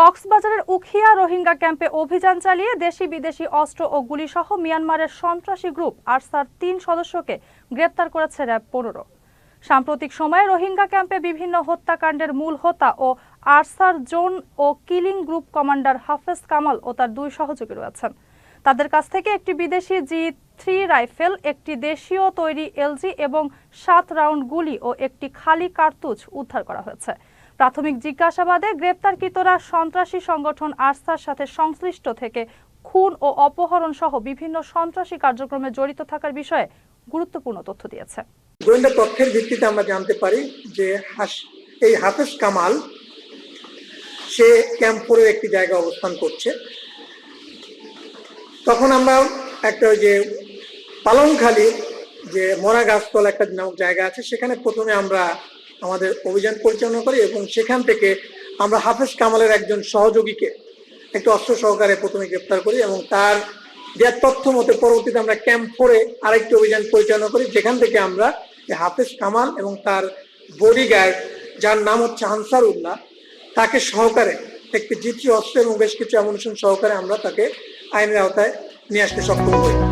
কক্সবাজারের উখিয়া রোহিঙ্গা ক্যাম্পে অভিযান চালিয়ে দেশি বিদেশি অস্ত্র ও গুলিসহ মিয়ানমারের সন্ত্রাসী গ্রুপ আরসার তিন সদস্যকে গ্রেপ্তার করেছে র্যাব পনেরো। সাম্প্রতিক সময়ে রোহিঙ্গা ক্যাম্পে বিভিন্ন হত্যাকাণ্ডের মূল হোতা ও আরসার জোন ও killing group commander Hafez Kamal ও তার দুই সহযোগী রয়েছেন। তাদের কাছ থেকে একটি বিদেশি জি থ্রি রাইফেল, একটি দেশীয় তৈরি এলজি এবং সাত রাউন্ড গুলি ও একটি খালি কার্তুজ উদ্ধার করা হয়েছে। প্রাথমিক জিজ্ঞাসাবাদে গ্রেপ্তারকৃতরা সন্ত্রাসী সংগঠন আস্থার সাথে সংশ্লিষ্ট থেকে খুন ও অপহরণ সহ বিভিন্ন সন্ত্রাসী কার্যক্রমে জড়িত থাকার বিষয়ে গুরুত্বপূর্ণ তথ্য দিয়েছে। গোয়েন্দা তথ্যের ভিত্তিতে আমরা জানতে পারি যে এই হাফেজ কামাল, সে ক্যাম্পোরের একটি জায়গায় অবস্থান করছে। তখন আমরা একটা ওই যে পালংখালি যে মরা একটা নামক জায়গা আছে, সেখানে প্রথমে আমরা আমাদের অভিযান পরিচালনা করি এবং সেখান থেকে আমরা হাফেজ কামালের একজন সহযোগীকে একটু অস্ত্র সহকারে প্রথমে গ্রেপ্তার করি এবং তার দেওয়ার তথ্য মতে পরবর্তীতে আমরা ক্যাম্প ফোরে আরেকটি অভিযান পরিচালনা করি, যেখান থেকে আমরা হাফেজ কামাল এবং তার বডিগার্ড যার নাম হচ্ছে আনসার উল্লাহ তাকে সহকারে একটি জিটি অস্ত্র এবং বেশ কিছু অ্যামুনিশন সহকারে আমরা তাকে আইনের আওতায় নিয়ে আসতে সক্ষম হই।